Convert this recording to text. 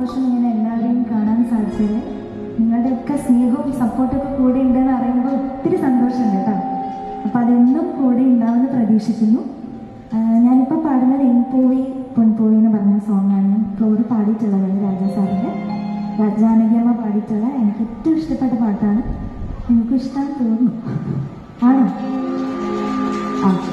സന്തോഷം ഇങ്ങനെ എല്ലാവരെയും കാണാൻ സാധിച്ചത്. നിങ്ങളുടെയൊക്കെ സ്നേഹവും സപ്പോർട്ടൊക്കെ കൂടെ ഉണ്ടെന്ന് അറിയുമ്പോൾ ഒത്തിരി സന്തോഷമുണ്ട് കേട്ടോ. അപ്പം അതെന്നും കൂടെ ഉണ്ടാവുമെന്ന് പ്രതീക്ഷിക്കുന്നു. ഞാനിപ്പോൾ പാടുന്നത് എൻപോവി പൊൻപോവി എന്ന് പറഞ്ഞ സോങ്ങാണ് ഞാൻ ഫ്ലോറ് പാടിയിട്ടുള്ളത് രാജാ സാറിന്റെ. രാജാനകിയമ്മ പാടിയിട്ടുള്ള എനിക്ക് ഏറ്റവും ഇഷ്ടപ്പെട്ട പാട്ടാണ്. എനിക്കും ഇഷ്ടം തോന്നുന്നു. ആണോ? ആ.